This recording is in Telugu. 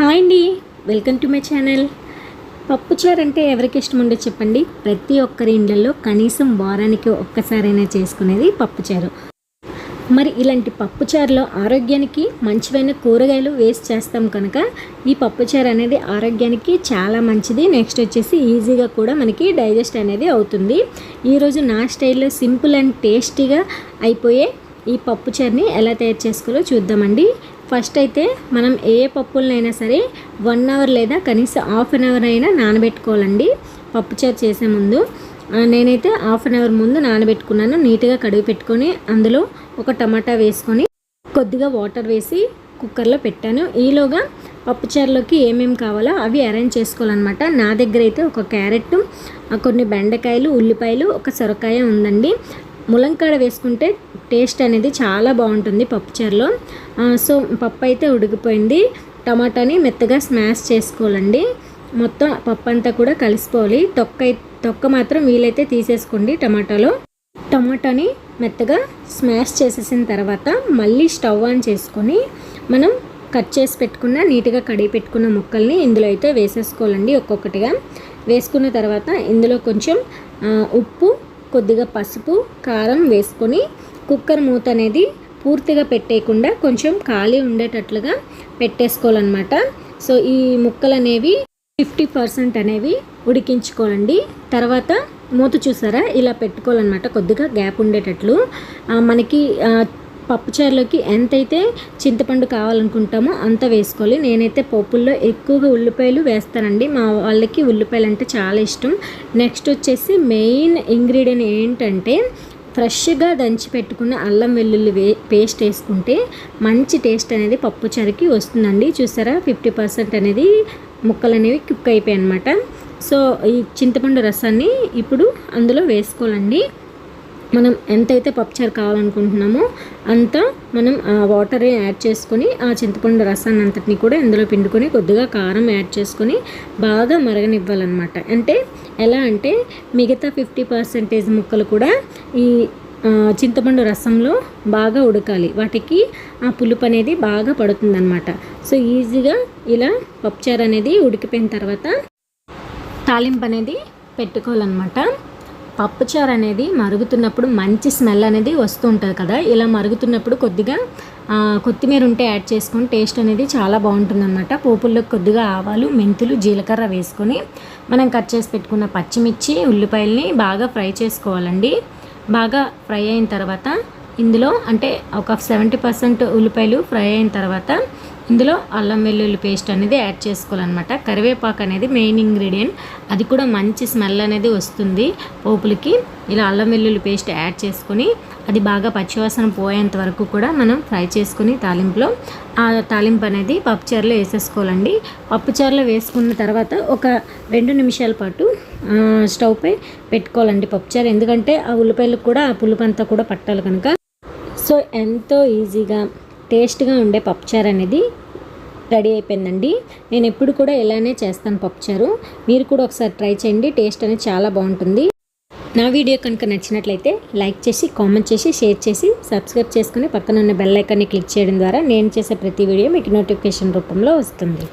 హాయ్ అండి. Welcome to my channel. పప్పుచారు అంటే ఎవరికి ఇష్టం ఉండదు చెప్పండి. ప్రతి ఒక్కరి ఇండ్లలో కనీసం వారానికి ఒక్కసారైనా చేసుకునేది పప్పుచారు మరి ఇలాంటి పప్పుచారులో ఆరోగ్యానికి మంచివైన కూరగాయలు వేస్ట్ చేస్తాం కనుక ఈ పప్పుచారు అనేది ఆరోగ్యానికి చాలా మంచిది. నెక్స్ట్ వచ్చేసి ఈజీగా కూడా మనకి డైజెస్ట్ అనేది అవుతుంది. ఈరోజు నా స్టైల్లో సింపుల్ అండ్ టేస్టీగా అయిపోయే ఈ పప్పుచారుని ఎలా తయారు చేసుకోవాలో చూద్దామండి. ఫస్ట్ అయితే మనం ఏ పప్పులనైనా సరే వన్ అవర్ లేదా కనీసం హాఫ్ అన్ అవర్ అయినా నానబెట్టుకోవాలండి. పప్పుచారు చేసే ముందు. నేనైతే హాఫ్ అన్ అవర్ ముందు నానబెట్టుకున్నాను. నీట్గా కడిగి పెట్టుకొని అందులో ఒక టమాటా వేసుకొని కొద్దిగా వాటర్ వేసి కుక్కర్లో పెట్టాను. ఈలోగా పప్పుచారులోకి ఏమేమి కావాలో అవి అరేంజ్ చేసుకోవాలన్నమాట. నా దగ్గర అయితే ఒక క్యారెట్ కొన్ని బెండకాయలు ఉల్లిపాయలు ఒక సొరకాయ ఉందండి. ములంకాడ వేసుకుంటే టేస్ట్ అనేది చాలా బాగుంటుంది పప్పుచారులో. సో పప్పు అయితే ఉడికిపోయింది. టమాటాని మెత్తగా స్మాష్ చేసుకోవాలండి. మొత్తం పప్పు అంతా కూడా కలిసిపోవాలి. తొక్క తొక్క మాత్రం వీలైతే తీసేసుకోండి టమాటాలో. టమాటాని మెత్తగా స్మాష్ చేసేసిన తర్వాత మళ్ళీ స్టవ్ ఆన్ చేసుకొని మనం కట్ చేసి పెట్టుకున్న నీట్గా కడిగి పెట్టుకున్న ముక్కల్ని ఇందులో అయితే వేసేసుకోవాలండి ఒక్కొక్కటిగా. వేసుకున్న తర్వాత ఇందులో కొంచెం ఉప్పు కొద్దిగా పసుపు కారం వేసుకొని కుక్కర్ మూత అనేది పూర్తిగా పెట్టేయకుండా కొంచెం ఖాళీ ఉండేటట్లుగా పెట్టేసుకోవాలన్నమాట. సో ఈ ముక్కలు అనేవి ఫిఫ్టీ పర్సెంట్ అనేవి ఉడికించుకోండి తర్వాత మూత చూసారా? ఇలా పెట్టుకోవాలన్నమాట. కొద్దిగా గ్యాప్ ఉండేటట్లు. మనకి పప్పుచారులోకి ఎంతైతే చింతపండు కావాలనుకుంటామో అంత వేసుకోవాలి. నేనైతే పప్పుల్లో ఎక్కువగా ఉల్లిపాయలు వేస్తానండి. మా వాళ్ళకి ఉల్లిపాయలు అంటే చాలా ఇష్టం. నెక్స్ట్ వచ్చేసి మెయిన్ ఇంగ్రీడియంట్ ఏంటంటే ఫ్రెష్గా దంచి పెట్టుకున్న అల్లం వెల్లుల్లి వే పేస్ట్ వేసుకుంటే మంచి టేస్ట్ అనేది పప్పుచారుకి వస్తుందండి. చూసారా? ఫిఫ్టీ పర్సెంట్ అనేది ముక్కలు అనేవి కుక్ అయిపోయాయి అనమాట సో ఈ చింతపండు రసాన్ని ఇప్పుడు అందులో వేసుకోవాలండి. మనం ఎంతైతే పప్పుచారు కావాలనుకుంటున్నామో అంత మనం ఆ వాటర్ యాడ్ చేసుకొని ఆ చింతపండు రసాన్ని అంతటిని కూడా ఇందులో పిండుకొని కొద్దిగా కారం యాడ్ చేసుకొని బాగా మరగనివ్వాలన్నమాట. అంటే ఎలా అంటే మిగతా ఫిఫ్టీ పర్సెంటేజ్ ముక్కలు కూడా ఈ చింతపండు రసంలో బాగా ఉడకాలి. వాటికి ఆ పులుపు అనేది బాగా పడుతుందన్నమాట. సో ఈజీగా ఇలా పప్పుచారు అనేది ఉడికిపోయిన తర్వాత తాలింపు అనేది పెట్టుకోవాలన్నమాట. పప్పుచారు అనేది మరుగుతున్నప్పుడు మంచి స్మెల్ అనేది వస్తూ ఉంటుంది కదా. ఇలా మరుగుతున్నప్పుడు కొద్దిగా కొత్తిమీర ఉంటే యాడ్ చేసుకొని టేస్ట్ అనేది చాలా బాగుంటుందన్నమాట. పోపుల్లో కొద్దిగా ఆవాలు మెంతులు జీలకర్ర వేసుకొని మనం కట్ చేసి పెట్టుకున్న పచ్చిమిర్చి ఉల్లిపాయల్ని బాగా ఫ్రై చేసుకోవాలండి. బాగా ఫ్రై అయిన తర్వాత ఇందులో అంటే ఒక సెవెంటీ పర్సెంట్ ఉల్లిపాయలు ఫ్రై అయిన తర్వాత ఇందులో అల్లం వెల్లుల్లి పేస్ట్ అనేది యాడ్ చేసుకోవాలన్నమాట. కరివేపాకు అనేది మెయిన్ ఇంగ్రీడియంట్. అది కూడా మంచి స్మెల్ అనేది వస్తుంది పోపులకి. ఇలా అల్లం వెల్లుల్లి పేస్ట్ యాడ్ చేసుకొని అది బాగా పచ్చివాసన పోయేంత వరకు కూడా మనం ఫ్రై చేసుకుని తాలింపులో ఆ తాలింపు అనేది పప్పుచారులో వేసేసుకోవాలండి. పప్పుచారులో వేసుకున్న తర్వాత ఒక రెండు నిమిషాల పాటు స్టవ్పై పెట్టుకోవాలండి పప్పుచారు ఎందుకంటే ఆ ఉల్లిపాయలకు కూడా ఆ పులుపు అంతా కూడా పట్టాలి కనుక. సో ఎంతో ఈజీగా టేస్ట్గా ఉండే పప్పుచారు అనేది రెడీ అయిపోయిందండి. నేను ఎప్పుడు కూడా ఇలానే చేస్తాను పప్పుచారు. మీరు కూడా ఒకసారి ట్రై చేయండి టేస్ట్ అనేది చాలా బాగుంటుంది. నా వీడియో కనుక నచ్చినట్లయితే లైక్ చేసి కామెంట్ చేసి షేర్ చేసి సబ్స్క్రైబ్ చేసుకుని పక్కన ఉన్న బెల్ ఐకాన్ని క్లిక్ చేయడం ద్వారా నేను చేసే ప్రతి వీడియో మీకు నోటిఫికేషన్ రూపంలో వస్తుంది.